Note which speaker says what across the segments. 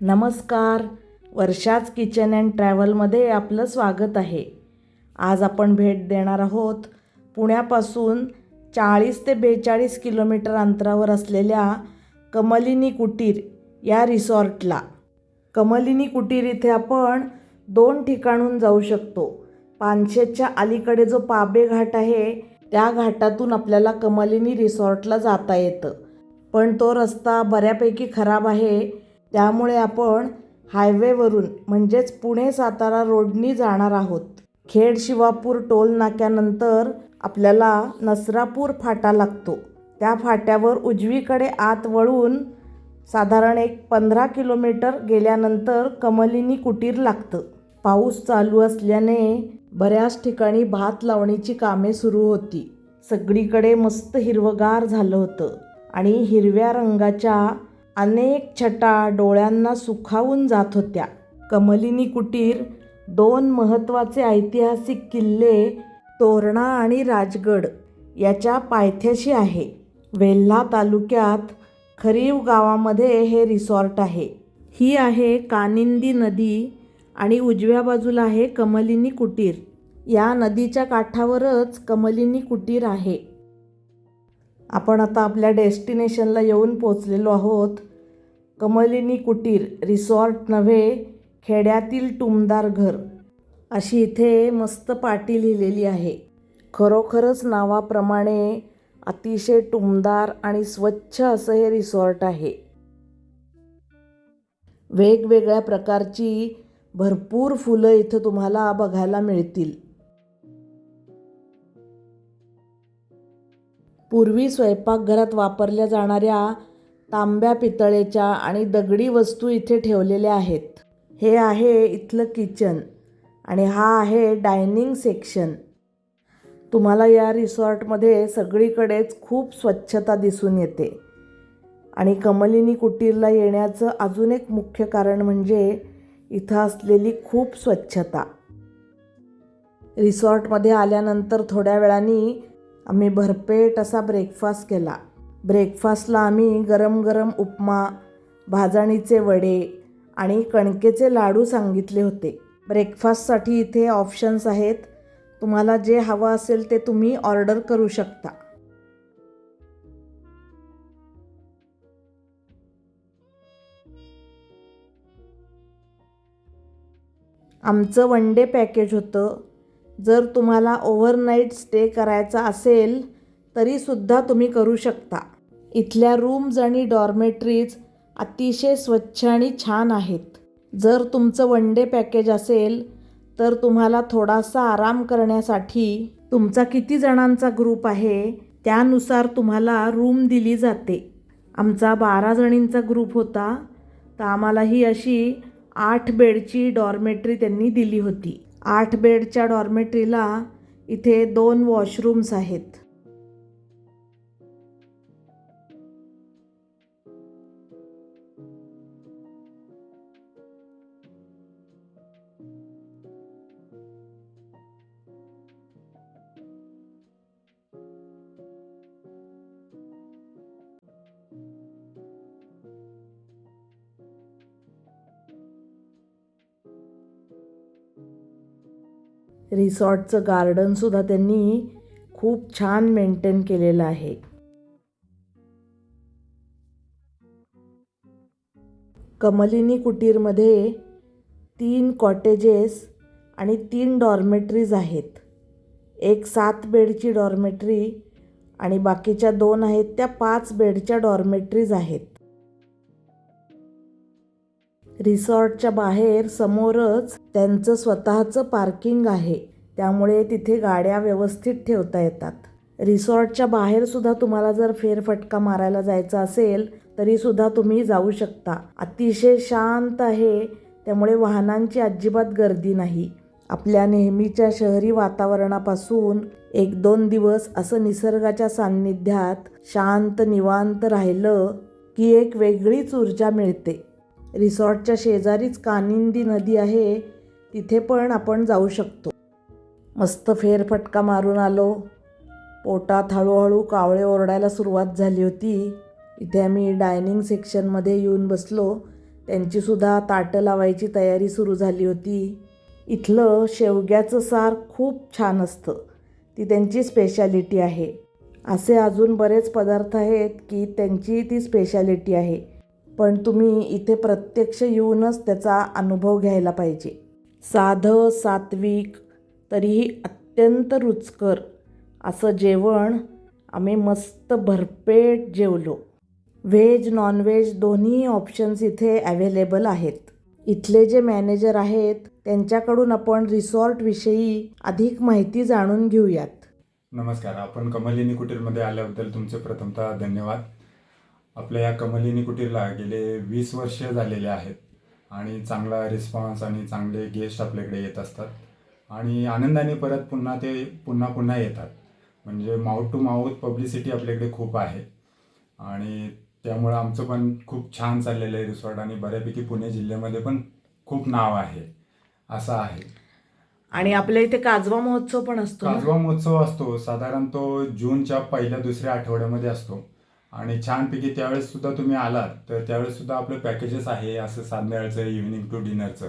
Speaker 1: नमस्कार. वर्षाच kitchen and ट्रॅव्हलमध्ये आपलं स्वागत आहे. आज आपण भेट देणार आहोत पुण्यापासून चाळीस ते बेचाळीस किलोमीटर अंतरावर असलेल्या कमलिनी कुटीर या रिसॉर्टला. कमलिनी कुटीर इथे आपण दोन ठिकाणून जाऊ शकतो. पानशेतच्या अलीकडे जो पाबे घाट आहे त्या घाटातून आपल्याला कमलिनी रिसॉर्टला जाता येतं. पण तो रस्ता बऱ्यापैकी खराब आहे. त्यामुळे आपण हायवेवरून म्हणजेच पुणे सातारा रोडनी जाणार आहोत. खेड शिवापूर टोल नाक्यानंतर आपल्याला नसरापूर फाटा लागतो. त्या फाट्यावर उजवीकडे आत वळून साधारण एक पंधरा किलोमीटर गेल्यानंतर कमलिनी कुटीर लागतं. पाऊस चालू असल्याने बऱ्याच ठिकाणी भात लावणीची कामे सुरू होती. सगळीकडे मस्त हिरवगार झालं होतं आणि हिरव्या रंगाच्या अनेक छटा डोळ्यांना सुखावून जात होत्या. कमलिनी कुटीर दोन महत्त्वाचे ऐतिहासिक किल्ले तोरणा आणि राजगड याच्या पायथ्याशी आहे. वेल्हा तालुक्यात खरीव गावामध्ये हे रिसॉर्ट आहे. ही आहे कानिंदी नदी आणि उजव्या बाजूला आहे कमलिनी कुटीर. या नदीच्या काठावरच कमलिनी कुटीर आहे. आपण आता आपल्या डेस्टिनेशनला येऊन पोचलेलो आहोत. कमलिनी कुटीर रिसॉर्ट नव्हे खेड्यातील टुमदार घर. अशी इथे मस्त पाटी लिहिलेली आहे. खरोखरच नावाप्रमाणे अतिशय टुमदार आणि स्वच्छ असं हे रिसॉर्ट आहे. वेगवेगळ्या प्रकारची भरपूर फुलं इथं तुम्हाला बघायला मिळतील. पूर्वी स्वयंपाकघरात वापरल्या जाणाऱ्या तांब्या पितळेच्या आणि दगडी वस्तू इथे ठेवलेल्या आहेत. हे आहे इथलं किचन आणि हा आहे डायनिंग सेक्शन. तुम्हाला या रिसॉर्टमध्ये सगळीकडेच खूप स्वच्छता दिसून येते. आणि कमलिनी कुटीरला येण्याचं अजून एक मुख्य कारण म्हणजे इथं असलेली खूप स्वच्छता. रिसॉर्टमध्ये आल्यानंतर थोड्या वेळाने आम्ही भरपेट असा ब्रेकफास्ट केला. ब्रेकफास्टला आम्ही गरम गरम उपमा भाजणीचे वडे आणि कणकेचे लाडू सांगितले होते. ब्रेकफास्टसाठी इथे ऑप्शन्स आहेत. तुम्हाला जे हवं असेल ते तुम्ही ऑर्डर करू शकता. आमचं वन डे पॅकेज होतं. जर तुम्हाला ओव्हरनाईट स्टे करायचा असेल तरीसुद्धा तुम्ही करू शकता. इथल्या रूम्स आणि डॉर्मेटरीज अतिशय स्वच्छ आणि छान आहेत. जर तुमचं वन डे पॅकेज असेल तर तुम्हाला थोडासा आराम करण्यासाठी तुमचा किती जणांचा ग्रुप आहे त्यानुसार तुम्हाला रूम दिली जाते. आमचा बारा जणींचा ग्रुप होता तर आम्हाला ही अशी आठ बेडची डॉर्मेटरी त्यांनी दिली होती. आठ बेडच्या डॉर्मेटरीला इथे दोन वॉशरूम्स आहेत. रिसॉर्टचं गार्डनसुद्धा त्यांनी खूप छान मेंटेन केलेलं आहे. कमलिनी कुटीरमध्ये तीन कॉटेजेस आणि तीन डॉर्मेटरीज आहेत. एक सात बेडची डॉर्मेटरी आणि बाकीच्या दोन आहेत त्या पाच बेडच्या डॉर्मेटरीज आहेत. रिसॉर्टच्या बाहेर समोरच त्यांचं स्वतःचं पार्किंग आहे. त्यामुळे तिथे गाड्या व्यवस्थित ठेवता येतात. रिसॉर्टच्या बाहेर सुद्धा तुम्हाला जर फेरफटका मारायला जायचं असेल तरी सुद्धा तुम्ही जाऊ शकता. अतिशय शांत आहे. त्यामुळे वाहनांची अजिबात गर्दी नाही. आपल्या नेहमीच्या शहरी वातावरणापासून एक दोन दिवस असं निसर्गाच्या सान्निध्यात शांत निवांत राहिलं की एक वेगळीच ऊर्जा मिळते. रिसॉर्टच्या शेजारीच कानिंदी नदी आहे तिथे पण आपण जाऊ शकतो. मस्त फेरफटका मारून आलो. पोटात हळूहळू कावळे ओरडायला सुरुवात झाली होती. इथे आम्ही डायनिंग सेक्शनमध्ये येऊन बसलो. त्यांचीसुद्धा ताटं लावायची तयारी सुरू झाली होती. इथलं शेवग्याचं सार खूप छान असतं. ती त्यांची स्पेशालिटी आहे. असे अजून बरेच पदार्थ आहेत की त्यांची ती स्पेशालिटी आहे. पण तुम्ही इथे प्रत्यक्ष येऊनच त्याचा अनुभव घ्यायला पाहिजे. साधं सात्विक तरीही अत्यंत रुचकर असं जेवण आम्ही मस्त भरपेट जेवलो. व्हेज नॉनव्हेज दोन्ही ऑप्शन्स इथे अवेलेबल आहेत. इथले जे मॅनेजर आहेत त्यांच्याकडून आपण रिसॉर्टविषयी अधिक माहिती जाणून घेऊयात.
Speaker 2: नमस्कार आपण कमलिनी कुटीरमध्ये आल्याबद्दल तुमचे प्रथमतः धन्यवाद. आपल्या या कमलिनी कुटीरला गेले वीस वर्ष झालेले आहेत आणि चांगला रिस्पॉन्स आणि चांगले गेस्ट आपल्याकडे येत असतात. आणि आनंदाने परत पुन्हा ते पुन्हा पुन्हा येतात. म्हणजे माउथ टू माउथ पब्लिसिटी आपल्याकडे खूप आहे. आणि त्यामुळं आमचं पण खूप छान चाललेलं आहे रिसॉर्ट आणि बऱ्यापैकी पुणे जिल्ह्यामध्ये पण खूप नाव आहे. असं आहे.
Speaker 1: आणि आपल्या इथे काजवा महोत्सव पण असतो?
Speaker 2: काजवा महोत्सव असतो. साधारण तो जूनच्या पहिल्या दुसऱ्या आठवड्यामध्ये असतो. आणि छानपैकी त्यावेळेस सुद्धा तुम्ही आलात तर त्यावेळेस सुद्धा आपलं पॅकेजेस आहे असं संध्याकाळचं इव्हिनिंग टू डिनरचं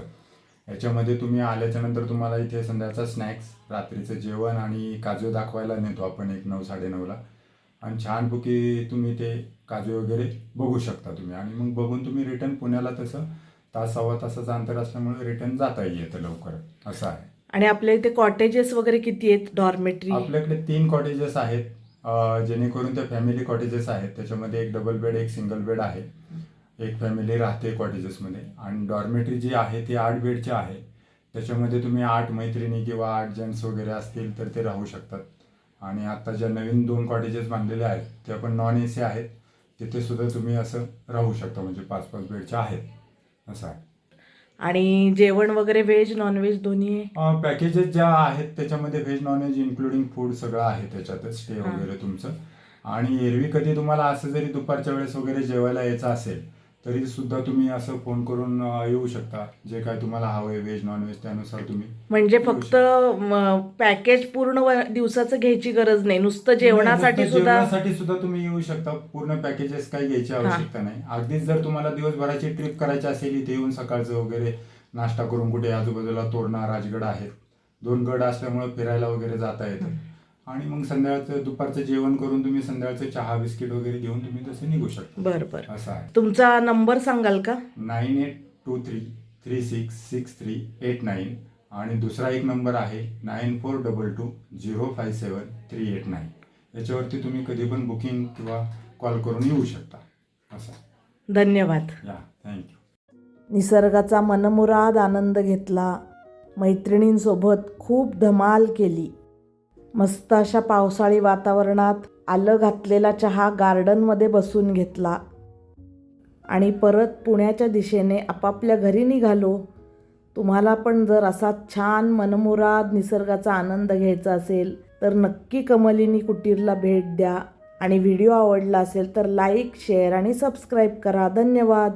Speaker 2: याच्यामध्ये तुम्ही आल्याच्यानंतर तुम्हाला इथे संध्याकाळचा स्नॅक्स रात्रीचं जेवण आणि काजू दाखवायला नेतो आपण एक नऊ साडेनऊला आणि छानपैकी तुम्ही ते काजू वगैरे बघू शकता तुम्ही. आणि मग बघून तुम्ही रिटर्न पुण्याला तसं तास सव्वा तासाचं अंतर असल्यामुळे रिटर्न जाता येतं लवकर. असं आहे.
Speaker 1: आणि आपल्या इथे कॉटेजेस वगैरे किती आहेत? डॉर्मेटरी
Speaker 2: आपल्याकडे तीन कॉटेजेस आहेत. जेणेकरून ते फॅमिली कॉटेजेस आहेत. त्याच्यामध्ये एक डबल बेड एक सिंगल बेड आहे. एक फॅमिली राहते कॉटेजेसमध्ये आणि डॉर्मेटरी जी आहे ती आठ बेडची आहे. त्याच्यामध्ये तुम्ही आठ मैत्रिणी किंवा आठ जेंट्स वगैरे असतील तर ते राहू शकतात. आणि आता ज्या नवीन दोन कॉटेजेस बांधलेले आहेत ते पण नॉन ए सी आहेत. तिथे सुद्धा तुम्ही असं राहू शकता. म्हणजे पाच पाच बेडच्या आहेत. असं आहे.
Speaker 1: आणि जेवण वगैरे व्हेज नॉनव्हेज दोन्ही आहे
Speaker 2: पॅकेजेस ज्या आहेत त्याच्यामध्ये व्हेज नॉनव्हेज इन्क्लुडिंग फूड सगळं आहे त्याच्यातच स्टे. वगैरे तुमचं आणि एरवी कधी तुम्हाला असं जरी दुपारच्या वेळेस वगैरे जेवायला यायचं असेल तरी सुद्धा तुम्ही असं फोन करून येऊ शकता. जे काय तुम्हाला हवं आहे व्हेज नॉनव्हेज त्यानुसार तुम्ही
Speaker 1: म्हणजे फक्त पॅकेज पूर्ण दिवसाचं घ्यायची गरज नाही. नुसतं जेवणासाठी सुद्धा
Speaker 2: जेवणासाठी सुद्धा तुम्ही येऊ शकता. पूर्ण पॅकेजेस काही घ्यायची आवश्यकता नाही. अगदीच जर तुम्हाला दिवसभराची ट्रिप करायची असेल इथे येऊन सकाळचं वगैरे नाश्ता करून कुठे आजूबाजूला तोरणा राजगड आहेत. दोन गड असल्यामुळे फिरायला वगैरे जाता येतं. आणि मग संध्याकाळचं दुपारचं जेवण करून तुम्ही संध्याकाळचं चहा बिस्किट वगैरे घेऊन तुम्ही तसे निघू शकता.
Speaker 1: बरं बरं.
Speaker 2: असं आहे.
Speaker 1: तुमचा नंबर सांगाल का?
Speaker 2: Nine eight two three three six six three eight nine. आणि दुसरा एक नंबर आहे nine four double two zero five seven three eight nine. याच्यावरती तुम्ही कधी पण बुकिंग किंवा कॉल करून येऊ शकता. असं
Speaker 1: धन्यवाद.
Speaker 2: या थँक्यू
Speaker 1: निसर्गाचा मनमुराद आनंद घेतला. मैत्रिणींसोबत खूप धमाल केली. मस्त अशा पावसाळी वातावरणात आलं घातलेला चहा गार्डनमध्ये बसून घेतला. आणि परत पुण्याच्या दिशेने आपापल्या घरी निघालो. तुम्हाला पण जर असा छान मनमुराद निसर्गाचा आनंद घ्यायचा असेल तर नक्की कमलिनी कुटीरला भेट द्या. आणि व्हिडिओ आवडला असेल तर लाईक शेअर आणि सबस्क्राईब करा. धन्यवाद.